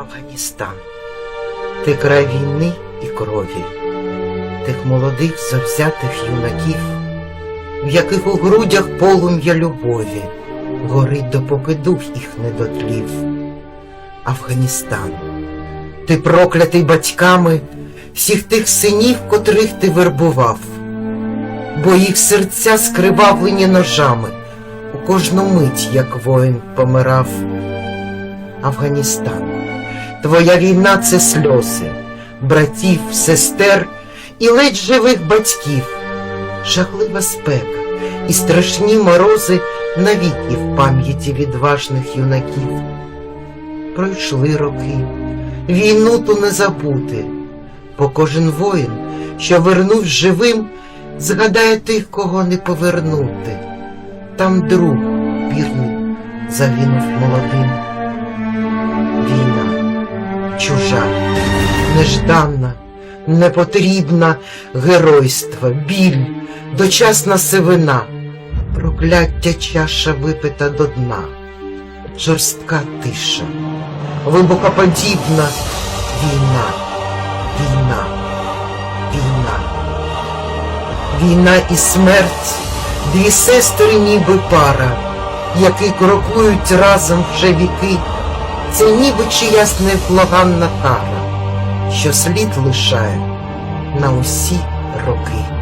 Афганістан. Ти край війни і крові, тих молодих завзятих юнаків, в яких у грудях полум'я любові горить, допоки дух їх не дотлів. Афганістан, ти проклятий батьками всіх тих синів, котрих ти вербував, бо їх серця скривавлені ножами, у кожну мить, як воїн помирав. Афганістан. Твоя війна це сльози, братів, сестер і ледь живих батьків, жахлива спека і страшні морози навіки в пам'яті відважних юнаків. Пройшли роки, війну ту не забути, бо кожен воїн, що вернув живим, згадає тих, кого не повернути. Там друг вірний загинув молодим. Нежданна, непотрібна геройства, біль, дочасна сивина, прокляття чаша випита до дна, жорстка тиша, вибухоподібна війна, війна, війна, війна і смерть, дві сестри ніби пара, які крокують разом вже віки. Це ніби чиясь невблаганна кара, що слід лишає на усі роки.